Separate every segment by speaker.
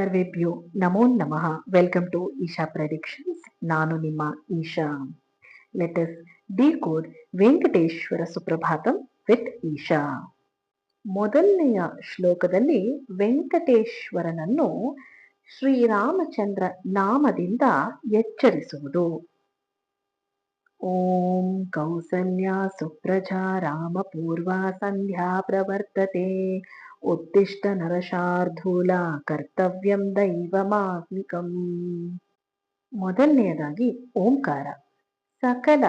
Speaker 1: ಸರ್ವೇಭ್ಯೋ ನಮೋ ನಮಃ. Welcome to Isha predictions ನಾನು ನಿಮ್ಮ Isha. Let's decode Venkateshwara Suprabhatam with Isha. ಮೊದಲನೆಯ ಶ್ಲೋಕದಲ್ಲಿ ವೆಂಕಟೇಶ್ವರನನ್ನು ಶ್ರೀರಾಮಚಂದ್ರ ನಾಮದಿಂದ ಎಚ್ಚರಿಸುವುದು. ಓಂ ಕೌಸಲ್ಯ ಸುಪ್ರಜಾ ರಾಮಪೂರ್ವ ಸಂಧ್ಯಾ ಪ್ರವರ್ತತೆ. ಉತ್ತಿಷ್ಟ ನರಶಾರ್ಧೂಲ ಕರ್ತವ್ಯಂ ದೈವಮಾತ್ಮಿಕಂ. ಮೊದಲನೆಯದಾಗಿ ಓಂಕಾರ. ಸಕಲ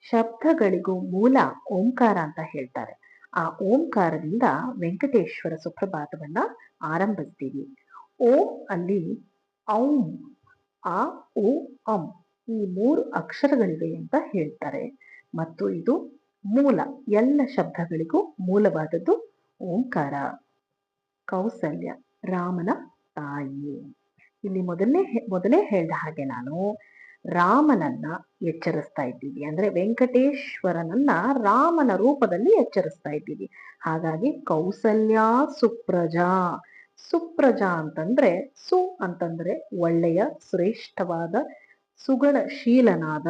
Speaker 1: ಶಬ್ದಗಳಿಗೂ ಮೂಲ ಓಂಕಾರ ಅಂತ ಹೇಳ್ತಾರೆ. ಆ ಓಂಕಾರದಿಂದ ವೆಂಕಟೇಶ್ವರ ಸುಪ್ರಭಾತವನ್ನ ಆರಂಭಿಸ್ತೀವಿ. ಓಂ ಅಲ್ಲಿ ಔಂ, ಆ, ಉ, ಅಂ ಈ ಮೂರು ಅಕ್ಷರಗಳಿವೆ ಅಂತ ಹೇಳ್ತಾರೆ. ಮತ್ತು ಇದು ಮೂಲ ಎಲ್ಲ ಶಬ್ದಗಳಿಗೂ ಮೂಲವಾದದ್ದು ಓಂಕಾರ. ಕೌಸಲ್ಯ, ರಾಮನ ತಾಯಿ. ಇಲ್ಲಿ ಮೊದಲನೇ ಮೊದಲೇ ಹೇಳಿದ ಹಾಗೆ ನಾನು ರಾಮನನ್ನ ಎಚ್ಚರಿಸ್ತಾ ಇದ್ದೀವಿ. ಅಂದ್ರೆ ವೆಂಕಟೇಶ್ವರನನ್ನ ರಾಮನ ರೂಪದಲ್ಲಿ ಎಚ್ಚರಿಸ್ತಾ ಇದ್ದೀವಿ. ಹಾಗಾಗಿ ಕೌಸಲ್ಯ, ಸುಪ್ರಜಾ. ಸುಪ್ರಜಾ ಅಂತಂದ್ರೆ ಸು ಅಂತಂದ್ರೆ ಒಳ್ಳೆಯ, ಶ್ರೇಷ್ಠವಾದ, ಸುಗುಣಶೀಲನಾದ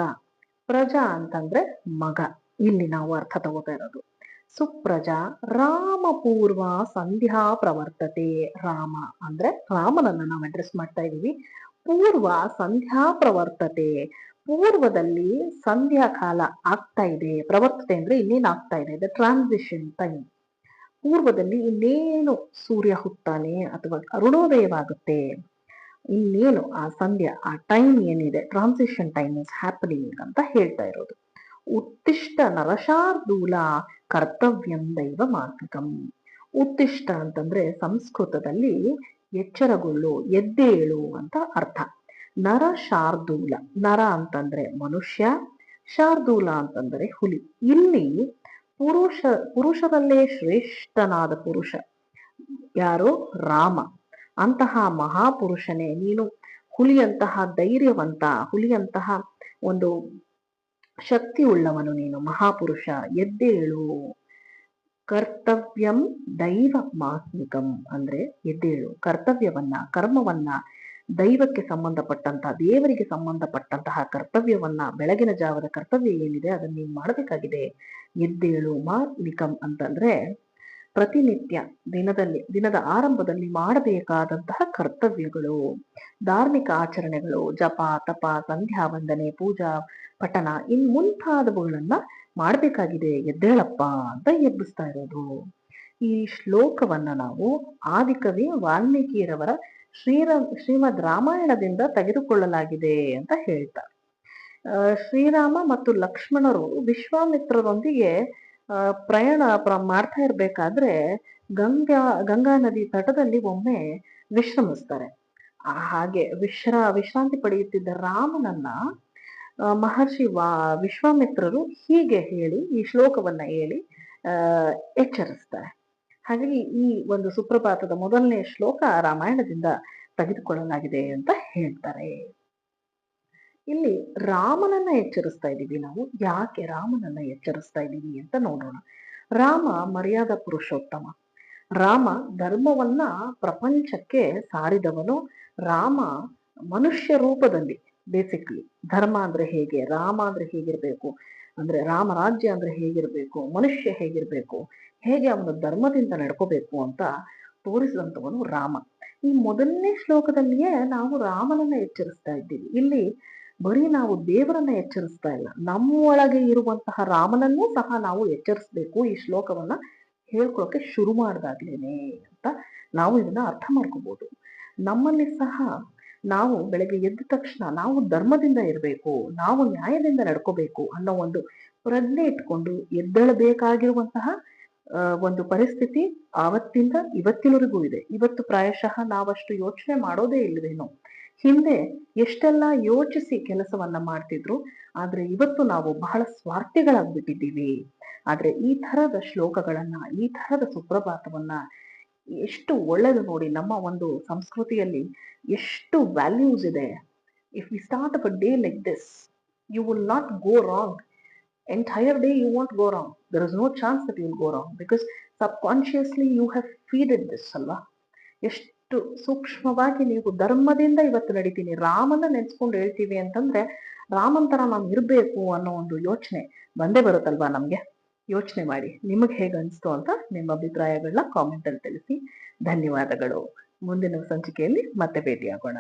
Speaker 1: ಪ್ರಜಾ ಅಂತಂದ್ರೆ ಮಗ. ಇಲ್ಲಿ ನಾವು ಅರ್ಥ ತಗೋತಾ ಇರೋದು. ಸುಪ್ರಜಾ ರಾಮಪೂರ್ವ ಸಂಧ್ಯಾ ಪ್ರವರ್ತತೆ ರಾಮ ಅಂದ್ರೆ ರಾಮನನ್ನ ನಾವು ಅಡ್ರೆಸ್ ಮಾಡ್ತಾ ಇದ್ದೀವಿ. ಪೂರ್ವ ಸಂಧ್ಯಾ ಪ್ರವರ್ತತೆ, ಪೂರ್ವದಲ್ಲಿ ಸಂಧ್ಯಾ ಕಾಲ ಆಗ್ತಾ ಇದೆ. ಪ್ರವರ್ತತೆ ಅಂದ್ರೆ ಇನ್ನೇನು ಆಗ್ತಾ ಇದೆ? ದ ಟ್ರಾನ್ಸಿಷನ್ ಟೈಮ್ ಪೂರ್ವದಲ್ಲಿ ಇನ್ನೇನು ಸೂರ್ಯ ಹುಟ್ಟಾನೆ ಅಥವಾ ಅರುಣೋದಯವಾಗುತ್ತೆ ಇನ್ನೇನು ಆ ಸಂಧ್ಯಾ ಆ ಟೈಮ್ ಏನಿದೆ? ಟ್ರಾನ್ಸಿಷನ್ ಟೈಮ್ ಇಸ್ ಹ್ಯಾಪನಿಂಗ್ ಅಂತ ಹೇಳ್ತಾ ಇರೋದು. ಉತ್ತಿಷ್ಟ ನರಶಾರ್ದೂಲ ಕರ್ತವ್ಯಂ ದೈವ ಮಾರ್ಗಕಂ. ಉತ್ತಿಷ್ಟ ಅಂತಂದ್ರೆ ಸಂಸ್ಕೃತದಲ್ಲಿ ಎಚ್ಚರಗೊಳ್ಳು, ಎದ್ದೇಳು ಅಂತ ಅರ್ಥ. ನರ ಶಾರ್ದೂಲ, ನರ ಅಂತಂದ್ರೆ ಮನುಷ್ಯ, ಶಾರ್ದೂಲ ಅಂತಂದ್ರೆ ಹುಲಿ. ಇಲ್ಲಿ ಪುರುಷ, ಪುರುಷರಲ್ಲೇ ಶ್ರೇಷ್ಠನಾದ ಪುರುಷ ಯಾರು? ರಾಮ. ಅಂತಹ ಮಹಾಪುರುಷನೇ ನೀನು ಹುಲಿಯಂತಹ ಧೈರ್ಯವಂತ, ಹುಲಿಯಂತಹ ಒಂದು ಶಕ್ತಿ ಉಳ್ಳವನು ನೀನು, ಮಹಾಪುರುಷ. ಎದ್ದೇಳು ಕರ್ತವ್ಯಂ ದೈವ ಮಾತ್ಮಿಕಂ ಅಂದ್ರೆ ಎದ್ದೇಳು ಕರ್ತವ್ಯವನ್ನ, ಕರ್ಮವನ್ನ ದೈವಕ್ಕೆ ಸಂಬಂಧಪಟ್ಟಂತಹ ದೇವರಿಗೆ ಸಂಬಂಧಪಟ್ಟಂತಹ ಕರ್ತವ್ಯವನ್ನ, ಬೆಳಗಿನ ಜಾವದ ಕರ್ತವ್ಯ ಏನಿದೆ ಅದನ್ನ ನೀನು ಮಾಡಬೇಕಾಗಿದೆ. ಎದ್ದೇಳು ಮಾತ್ಮಿಕಂ ಅಂತಂದ್ರೆ ಪ್ರತಿನಿತ್ಯ ದಿನದಲ್ಲಿ, ದಿನದ ಆರಂಭದಲ್ಲಿ ಮಾಡಬೇಕಾದಂತಹ ಕರ್ತವ್ಯಗಳು, ಧಾರ್ಮಿಕ ಆಚರಣೆಗಳು, ಜಪ, ತಪ, ಸಂಧ್ಯಾ, ವಂದನೆ, ಪೂಜಾ ಪಠನ ಇನ್ ಮುಂತಾದವುಗಳನ್ನ ಮಾಡಬೇಕಾಗಿದೆ. ಎದ್ದೇಳಪ್ಪ ಅಂತ ಎಬ್ಬಿಸ್ತಾ ಇರೋದು. ಈ ಶ್ಲೋಕವನ್ನ ನಾವು ಆದಿಕವಿ ವಾಲ್ಮೀಕಿಯರವರ ಶ್ರೀರಾಮ್ ಶ್ರೀಮದ್ ರಾಮಾಯಣದಿಂದ ತೆಗೆದುಕೊಳ್ಳಲಾಗಿದೆ ಅಂತ ಹೇಳ್ತಾರೆ. ಶ್ರೀರಾಮ ಮತ್ತು ಲಕ್ಷ್ಮಣರು ವಿಶ್ವಾಮಿತ್ರರೊಂದಿಗೆ ಪ್ರಯಾಣ ಪ್ರ, ಮಾಡ್ತಾ ಇರ್ಬೇಕಾದ್ರೆ ಗಂಗಾ ಗಂಗಾ ನದಿ ತಟದಲ್ಲಿ ಒಮ್ಮೆ ವಿಶ್ರಮಿಸ್ತಾರೆ. ಹಾಗೆ ವಿಶ್ರಾ, ವಿಶ್ರಾಂತಿ ಪಡೆಯುತ್ತಿದ್ದ ರಾಮನನ್ನ ಮಹರ್ಷಿ ವಾ, ವಿಶ್ವಾಮಿತ್ರರು ಹೀಗೆ ಹೇಳಿ, ಈ ಶ್ಲೋಕವನ್ನ ಹೇಳಿ ಎಚ್ಚರಿಸ್ತಾರೆ. ಹಾಗಾಗಿ ಈ ಒಂದು ಸುಪ್ರಭಾತದ ಮೊದಲನೇ ಶ್ಲೋಕ ರಾಮಾಯಣದಿಂದ ತೆಗೆದುಕೊಳ್ಳಲಾಗಿದೆ ಅಂತ ಹೇಳ್ತಾರೆ. ಇಲ್ಲಿ ರಾಮನನ್ನ ಎಚ್ಚರಿಸ್ತಾ ಇದ್ದೀವಿ ನಾವು. ಯಾಕೆ ರಾಮನನ್ನ ಎಚ್ಚರಿಸ್ತಾ ಇದ್ದೀವಿ ಅಂತ ನೋಡೋಣ. ರಾಮ ಮರ್ಯಾದ ಪುರುಷೋತ್ತಮ. ರಾಮ ಧರ್ಮವನ್ನ ಪ್ರಪಂಚಕ್ಕೆ ಸಾರಿದವನು ರಾಮ ಮನುಷ್ಯ ರೂಪದಲ್ಲಿ. ಬೇಸಿಕ್ಲಿ ಧರ್ಮ ಅಂದ್ರೆ ಹೇಗೆ, ರಾಮ ಅಂದ್ರೆ ಹೇಗಿರ್ಬೇಕು, ಅಂದ್ರೆ ರಾಮರಾಜ್ಯ ಅಂದ್ರೆ ಹೇಗಿರ್ಬೇಕು, ಮನುಷ್ಯ ಹೇಗಿರ್ಬೇಕು, ಹೇಗೆ ಅವನು ಧರ್ಮದಿಂದ ನಡ್ಕೋಬೇಕು ಅಂತ ತೋರಿಸಿದಂಥವನು ರಾಮ. ಈ ಮೊದಲನೇ ಶ್ಲೋಕದಲ್ಲಿಯೇ ನಾವು ರಾಮನನ್ನ ಎಚ್ಚರಿಸ್ತಾ ಇದ್ದೀವಿ. ಇಲ್ಲಿ ಬರೀ ನಾವು ದೇವರನ್ನ ಎಚ್ಚರಿಸ್ತಾ ಇಲ್ಲ. ನಮ್ಮೊಳಗೆ ಇರುವಂತಹ ರಾಮನನ್ನೂ ಸಹ ನಾವು ಎಚ್ಚರಿಸ್ಬೇಕು. ಈ ಶ್ಲೋಕವನ್ನ ಹೇಳ್ಕೊಳಕ್ಕೆ ಶುರು ಮಾಡ್ದಾಗ್ಲೇನೆ ಅಂತ ನಾವು ಇದನ್ನ ಅರ್ಥ ಮಾಡ್ಕೋಬಹುದು ನಮ್ಮಲ್ಲಿ ಸಹ ನಾವು ಬೆಳಗ್ಗೆ ಎದ್ದ ತಕ್ಷಣ ನಾವು ಧರ್ಮದಿಂದ ಇರಬೇಕು, ನಾವು ನ್ಯಾಯದಿಂದ ನಡ್ಕೋಬೇಕು ಅನ್ನೋ ಒಂದು ಪ್ರಜ್ಞೆ ಇಟ್ಕೊಂಡು ಎದ್ದೇಳಬೇಕಾಗಿರುವಂತಹ ಒಂದು ಪರಿಸ್ಥಿತಿ ಆವತ್ತಿಂದ ಇವತ್ತಿನವರೆಗೂ ಇದೆ. ಇವತ್ತು ಪ್ರಾಯಶಃ ನಾವಷ್ಟು ಯೋಚನೆ ಮಾಡೋದೇ ಇಲ್ಲವೇನೋ. ಹಿಂದೆ ಎಷ್ಟೆಲ್ಲ ಯೋಚಿಸಿ ಕೆಲಸವನ್ನ ಮಾಡ್ತಿದ್ರು, ಆದ್ರೆ ಇವತ್ತು ನಾವು ಬಹಳ ಸ್ವಾರ್ಥಿಗಳಾಗ್ಬಿಟ್ಟಿದ್ದೀವಿ. ಆದ್ರೆ ಈ ತರದ ಶ್ಲೋಕಗಳನ್ನ, ಈ ತರದ ಸುಪ್ರಭಾತವನ್ನ ಎಷ್ಟು ಒಳ್ಳೇದು ನೋಡಿ ನಮ್ಮ ಒಂದು ಸಂಸ್ಕೃತಿಯಲ್ಲಿ ಎಷ್ಟು ವ್ಯಾಲ್ಯೂಸ್ ಇದೆ. If we start up a day like this you will not go wrong entire day you want go wrong there is no chance that you will go wrong because subconsciously you have feeded this ಅಲ್ವಾ? ಎಷ್ಟು ಎಷ್ಟು ಸೂಕ್ಷ್ಮವಾಗಿ ನೀವು ಧರ್ಮದಿಂದ ಇವತ್ತು ನಡೀತೀನಿ, ರಾಮನ ನೆನೆಸ್ಕೊಂಡು ಹೇಳ್ತೀವಿ ಅಂತಂದ್ರೆ ರಾಮನ್ ತರ ನಾನು ಇರ್ಬೇಕು ಅನ್ನೋ ಒಂದು ಯೋಚನೆ ಬಂದೇ ಬರುತ್ತಲ್ವಾ ನಮ್ಗೆ? ಯೋಚನೆ ಮಾಡಿ. ನಿಮಗೆ ಹೇಗೆ ಅನಿಸ್ತು ಅಂತ ನಿಮ್ಮ ಅಭಿಪ್ರಾಯಗಳನ್ನ ಕಾಮೆಂಟ್ ಅಲ್ಲಿ ತಿಳಿಸಿ. ಧನ್ಯವಾದಗಳು. ಮುಂದಿನ ಸಂಚಿಕೆಯಲ್ಲಿ ಮತ್ತೆ ಭೇಟಿಯಾಗೋಣ.